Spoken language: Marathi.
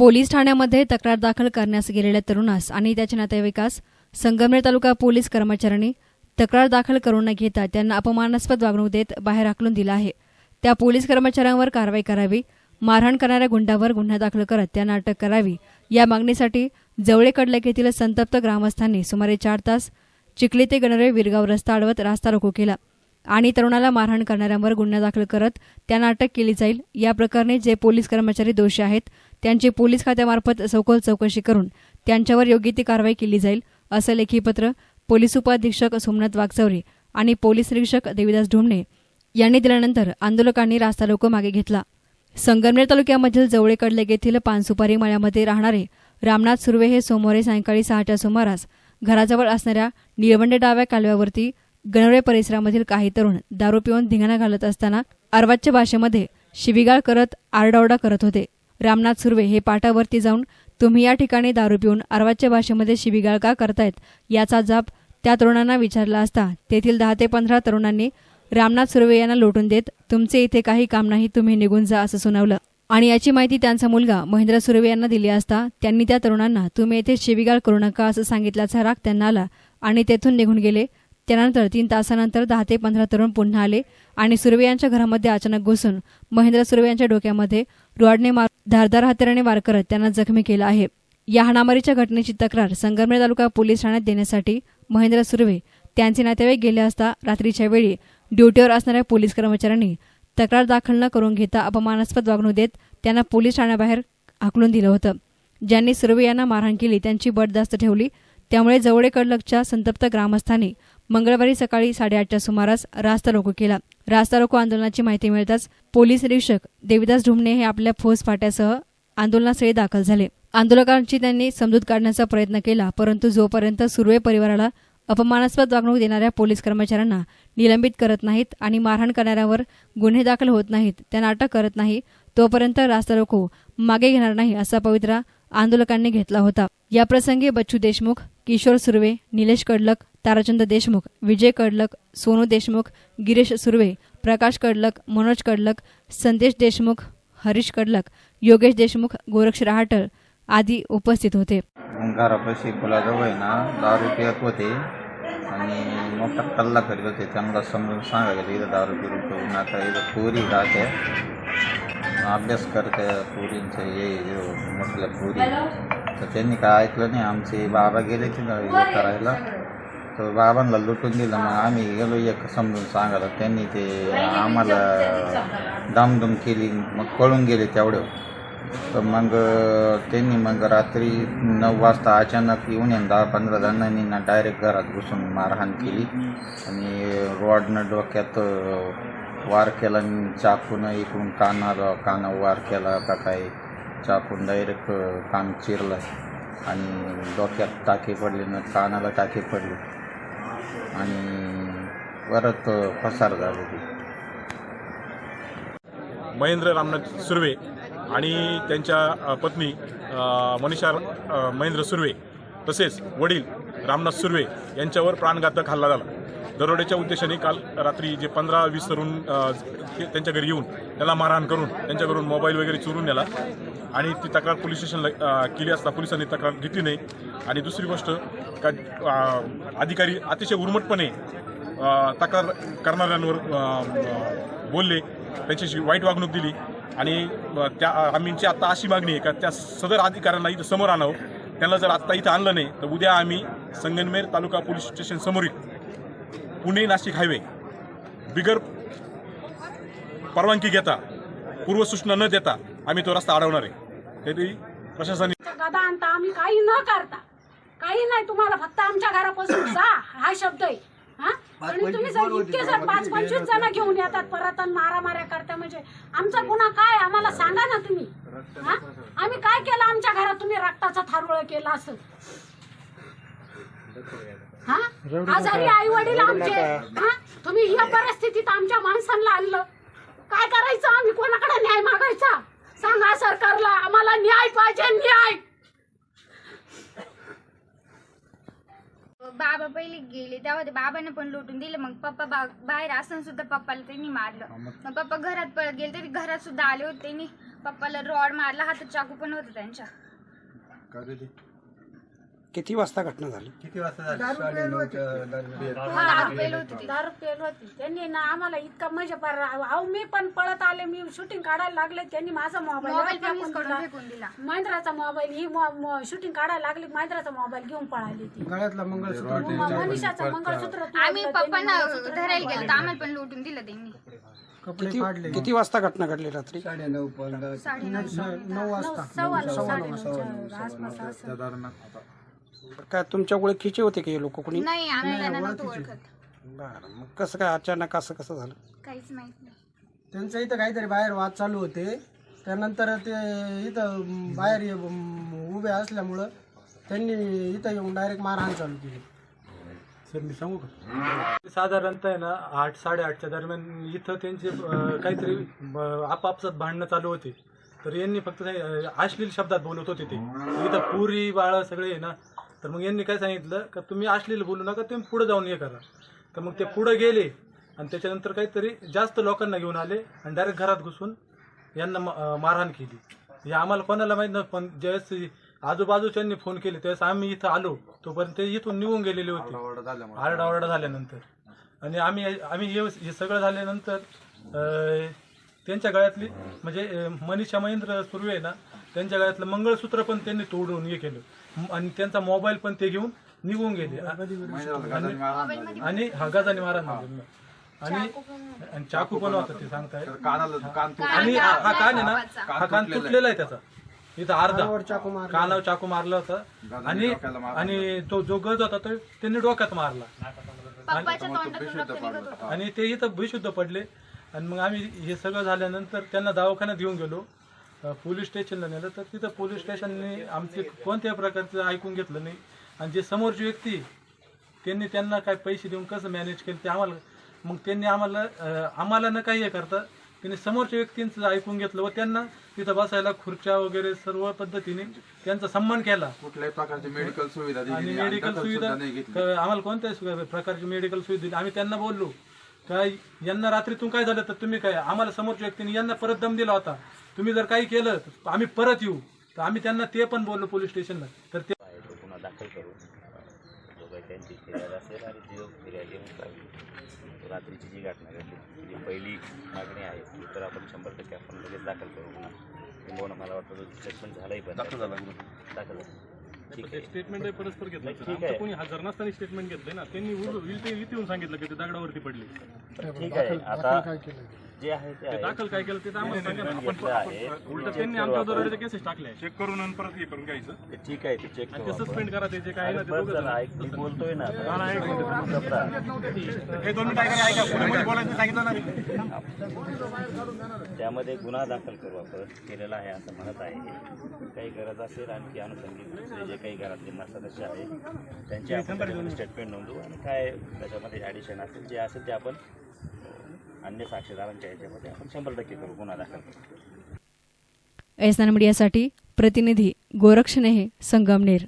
पोलीस ठाण्यामध्ये तक्रार दाखल करण्यास गेलेल्या तरुणास आणि त्याच्या नातेवाईकास संगमनेर तालुका पोलीस कर्मचाऱ्यांनी तक्रार दाखल करून न घेता त्यांना अपमानास्पद वागणूक देत बाहेर हाकलून दिला आहे. त्या पोलीस कर्मचाऱ्यांवर कारवाई करावी मारहाण करणाऱ्या गुंडावर गुन्हा दाखल करत त्यांना अटक करावी या मागणीसाठी जवळे कडलक येथील संतप्त ग्रामस्थांनी सुमारे चार तास चिखली ते गणरे विरगाव रस्ता अडवत रास्ता रोको केला. आणि तरुणाला मारहाण करणाऱ्यांवर गुन्हा दाखल करत त्यांना अटक केली जाईल. या प्रकरणी जे पोलीस कर्मचारी दोषी आहेत त्यांची पोलीस खात्यामार्फत सखोल चौकशी करून त्यांच्यावर योग्य ती कारवाई केली जाईल असं लेखीपत्र पोलीस उपाधीक्षक सोमनाथ वागचौरे आणि पोलीस निरीक्षक देविदास ढुमणे यांनी दिल्यानंतर आंदोलकांनी रास्ता रोको मागे घेतला. संगमनेर तालुक्यामधील जवळेकडले येथील पानसुपारी मळ्यामध्ये राहणारे रामनाथ सुर्वे हे सोमवारी सायंकाळी सहाच्या सुमारास घराजवळ असणाऱ्या निळवंडे डाव्या कालव्यावरती गणवरे परिसरामधील काही तरुण दारू पिऊन धिंगाणा घालत असताना अर्वाच्य भाषेमध्ये शिवीगाळ करत आरडाओरडा करत होते. रामनाथ सुर्वे हे पाटावरती जाऊन तुम्ही या ठिकाणी दारू पिऊन अर्वाच्य भाषेमध्ये शिवीगाळ का करतायत याचा जाब त्या तरुणांना विचारला असता. तेथील दहा ते पंधरा तरुणांनी रामनाथ सुर्वे यांना लोटून देत तुमचे इथे काही काम नाही तुम्ही निघून जा असं सुनावलं. आणि याची माहिती त्यांचा मुलगा महेंद्र सुर्वे यांना दिली असता त्यांनी त्या तरुणांना तुम्ही येथे शिवीगाळ करू नका असं सांगितल्याचा राग त्यांना आला आणि तेथून निघून गेले. त्यानंतर तीन तासानंतर दहा ते पंधरा तरुण पुन्हा आले आणि सुर्वे यांच्या घरामध्ये अचानक घुसून महेंद्र सुर्वे यांच्या डोक्यामध्ये रॉडने मार धारदार हत्याराने वार करत त्यांना जखमी केलं आहे. या हाणामारीच्या घटनेची तक्रार संगमनेर तालुका पोलीस ठाण्यात देण्यासाठी महेंद्र सुर्वे त्यांचे नातेवाईक गेले असता रात्रीच्या वेळी ड्युटीवर असणाऱ्या पोलीस कर्मचाऱ्यांनी तक्रार दाखल न करून घेता अपमानास्पद वागणूक देत त्यांना पोलीस ठाण्याबाहेर हाकलून दिलं होतं. ज्यांनी सुर्वे यांना मारहाण केली त्यांची बडदास्त ठेवली. त्यामुळे जवळेकडलगच्या संतप्त ग्रामस्थांनी मंगळवारी सकाळी साडेआठच्या सुमारास रास्ता रोको केला. रास्ता रोको आंदोलनाची माहिती मिळताच पोलीस निरीक्षक देविदास ढुमणे हे आपल्या फौज फाट्यासह आंदोलनास्थळी दाखल झाले. आंदोलकांची त्यांनी समजूत काढण्याचा प्रयत्न केला परंतु जोपर्यंत सुर्वे परिवाराला अपमानास्पद वागणूक देणाऱ्या पोलीस कर्मचाऱ्यांना निलंबित करत नाहीत आणि मारहाण करणाऱ्यावर गुन्हे दाखल होत नाहीत त्यांना अटक करत नाही तोपर्यंत रास्ता रोको मागे घेणार नाही असा पवित्रा आंदोलकांनी घेतला होता. याप्रसंगी बच्चू देशमुख किशोर सुर्वे निलेश कडलक ताराचंद देशमुख विजय कडलक सोनू देशमुख गिरीश सुर्वे प्रकाश कडलक मनोज कडलक संदेश देशमुख हरीश कडलक योगेश देशमुख गोरक्ष रहाटळ आदी उपस्थित होते. घरापाशी गुलाजवळ ना दारू पित होते आणि मोठा कल्ला करीत होते. त्यांना समजून सांगायला इथं दारू पिऊ पिऊ नका इथं पोरी राहते. अभ्यास करते पोरींचं हे म्हटलं पोरी. तर त्यांनी काय ऐकलं नाही. आमचे बाबा गेले तिथं हे करायला. तर बाबांना लुटून दिलं. मग आम्ही गेलो एक समजून सांगायला. त्यांनी ते आम्हाला दामदुम केली. मग कळून गेले तेवढं. तर मग त्यांनी मग रात्री नऊ वाजता अचानक येऊन आहे दहा पंधरा जणांनी ना डायरेक्ट घरात घुसून मारहाण केली. आणि रॉडनं डोक्यात वार केला आणि चाकून इकडून कानाला काना वार केला का काय. चाकून डायरेक्ट कान चिरलं आणि डोक्यात टाके पडले ना कानाला टाके पडले. आणि परत पसार झाले ते. महेंद्र रामनाथ सुर्वे आणि त्यांच्या पत्नी मनीषा महेंद्र सुर्वे तसेच वडील रामनाथ सुर्वे यांच्यावर प्राणघातक हल्ला झाला. दरोड्याच्या उद्देशाने काल रात्री जे पंधरा वीस तरुण ते- त्यांच्या घरी येऊन त्याला मारहाण करून त्यांच्याकडून मोबाईल वगैरे चोरून नेला. आणि ती तक्रार पोलीस स्टेशनला केली असता पोलिसांनी तक्रार घेतली नाही. आणि दुसरी गोष्ट का अधिकारी अतिशय उर्मटपणे तक्रार करणाऱ्यांवर बोलले. त्यांच्याशी वाईट वागणूक दिली. आणि त्या आम्हीची आत्ता अशी मागणी आहे का त्या सदर अधिकाऱ्यांना इथं समोर आणावं. त्यांना जर आत्ता इथं आणलं नाही तर उद्या आम्ही संगनमेर तालुका पोलीस स्टेशन समोरील पुणे नाशिक हायवे. बिगर परवानगी घेता पूर्वसूचना न देता आम्ही तो रस्ता अडवणार आहे. तरी प्रशासनाने गदा आणता आम्ही काही न करता काही नाही तुम्हाला फक्त आमच्या घरापासून जा हा शब्द आहे. हा? आणि तुम्ही जर इतके जर पाच पंचवीस जण घेऊन येतात परत आणि मारामाऱ्या करता म्हणजे आमचा गुन्हा काय? आम्हाला सांगा ना तुम्ही. हा? आम्ही काय केलं? आमच्या घरात तुम्ही रक्ताचा थारोळ केला असं हा? आजारी आई वडील आमचे. हा? तुम्ही या परिस्थितीत आमच्या माणसांना आणलं. काय करायचं? आम्ही कोणाकडे न्याय मागायचा? सांगा सरकारला आम्हाला न्याय पाहिजे न्याय! बाबा पहिले गेले तेव्हा ते बाबांना पण लुटून दिलं. मग पप्पा बा- बाहेर असताना सुद्धा पप्पाला त्यांनी मारलं. मग? पप्पा घरात पळत गेले तरी घरात सुद्धा आले होते त्यांनी. पप्पाला रॉड मारला हातात चाकू पण होतं त्यांच्या. किती वाजता घटना झाली? दारू पेल होती. ती. दारू पेल होती. त्यांनी ना आम्हाला इतका म्हणजे पार अहो मी पण पळत आले. मी शूटिंग काढायला लागले. त्यांनी माझा मोबाईल मोबाईल पण हिसकावून फेकून दिला. महिंद्राचा मोबाईल ही शूटिंग काढायला लागली. महिंद्राचा मोबाईल घेऊन पळाली ती. गळ्यातला मंगळसूत्र म- मनीषाचं मंगळसूत्र तुटलं, आम्ही त्यांनी पप्पांना मंगळसूत्र धरायला गेलो तर आम्हाला पण लुटून दिलं त्यांनी. किती किती वाजता घटना घडली रात्री? साडेनऊ नऊ- सव्वा नऊ, आसपास असं. काय तुमच्या ओळखीचे होते का हे लोक कोणी? नाही आम्ही त्यांना नव्हतो ओळखत. बरं मग कसं काय अचानक असं कसं झालं? काहीच माहीत नाही. त्यांचं इथं काहीतरी बाहेर वाद चालू होते. त्यानंतर ते इथं म, बाहेर ये- म, उभे असल्यामुळं त्यांनी इथं येऊन डायरेक्ट मारहाण चालू केली. सर मी सांगू का? साधारणतः आहे ना आठ साडेआठच्या दरम्यान इथं त्यांचे अं, काहीतरी ब- आपापसात भांडणं चालू होते. तर यांनी फक्त ते, अं, अश्लील शब्दात बोलत होते ते. इथं पुरी बाळ सगळे आहे ना तर मग यांनी काय सांगितलं? का तुम्ही अश्लील बोलू नका तुम्ही पुढे जाऊन हे करा. तर मग ते पुढे गेले आणि त्याच्यानंतर काहीतरी जास्त लोकांना घेऊन आले आणि डायरेक्ट घरात घुसून यांना मारहाण केली. हे आम्हाला कोणाला माहीत नव्हतं पण ज्यावेळेस आजूबाजूच्यांनी फोन केले त्यावेळेस आम्ही इथं आलो तोपर्यंत ते इथून निघून गेलेले होते. आरडाओरडा झाल्यानंतर. आणि आम्ही आम्ही हे सगळं झाल्यानंतर त्यांच्या गळ्यातली म्हणजे मनीषा महेंद्र सुर्वे आहे ना त्यांच्या गळ्यातलं मंगळसूत्र पण त्यांनी तोडून हे केलं. आणि त्यांचा मोबाईल पण ते घेऊन निघून गेले. आणि- आणि हा गजाने महाराज आणि आणि चाकू पण होता ते सांगताय. आणि हा हा कान आहे ना? हा कान तुटलेला आहे. त्याचा. इथं अर्धा. कानावर चाकू मारला. होता. आणि आणि तो जो गज होता तो त्यांनी डोक्यात मारला. पप्पाच्या तोंडातून रक्त निघत होतं. आणि ते इथं बेशुद्ध पडले. आणि मग आम्ही हे सगळं झाल्यानंतर त्यांना दवाखान्यात घेऊन गेलो. पोलीस स्टेशनला नेलं. तर तिथं पोलीस स्टेशनने आमचे कोणत्याही प्रकारचं ऐकून घेतलं नाही. आणि जे समोरची व्यक्ती त्यांनी त्यांना काय पैसे देऊन कसं मॅनेज केलं ते आम्हाला मग त्यांनी आम्हाला आम्हाला न काही हे करता त्यांनी समोरच्या व्यक्तींचं ऐकून घेतलं व त्यांना तिथं बसायला खुर्च्या वगैरे सर्व पद्धतीने त्यांचा सन्मान केला. कुठल्याही प्रकारची मेडिकल सुविधा आणि मेडिकल सुविधा आम्हाला कोणत्याही प्रकारची मेडिकल सुविधा दिली. आम्ही त्यांना बोललो काय यांना रात्रीतून काय झालं? तर तुम्ही काय आम्हाला समोरच्या व्यक्तीने यांना परत दम दिला होता. तुम्ही जर काही केलं तर आम्ही परत येऊ. तर आम्ही त्यांना ते पण बोललो पोलीस स्टेशनला. तर ते गुन्हा दाखल करू जो काही त्यांची फिर्याद असेल आणि जो फिर्याद येऊन रात्रीची जी घटना घडली जी पहिली मागणी आहे ती तर आपण शंभर टक्के आपण लगेच दाखल करू गुन्हा किंबहुना मला वाटतं तो स्टेटमेंट झालाही पण दाखल झाला दाखल झाला. ठीक आहे. स्टेटमेंट परस्पर घेतलं. आमचं कोणी हजर नसताना स्टेटमेंट घेतलंय ना. त्यांनी येऊन सांगितलं की ते दगडावरती पडले. ठीक आहे. आता जे आहे ते आहे दाखल काय केलं ते तर आम्हाला सांगा ना. Statement घेतलं आहे उलट त्यांनी आमच्या आपण. केसेस टाकले चेक करून आणि परत हे करून घ्यायचं ते ठीक आहे ते चेक आणि ते आपण. सस्पेंड करा ते जे काय आहे ना ते दोघं जण. मी बोलतोय ना हा. हे दोन मिनिटं ऐका, ऐका पुढे बोलायचं सांगितलं ना मी. त्यामध्ये गुन्हा दाखल करू आपण केलेला आहे असं म्हणत आहे काही गरज असेल आणखी अनुषंगिक दुसरे जे काही घरातले ना सदस्य आहे त्यांची आपण स्टेटमेंट नोंदवू आणि काय त्याच्यामध्ये ॲडिशन असेल जे असेल ते आपण अन्य साक्षीदारांच्या याच्यामध्ये आपण शंभर टक्के करू गुन्हा दाखल करू. एसनान मीडियासाठी प्रतिनिधी गोरक्षनेहे संगमनेर.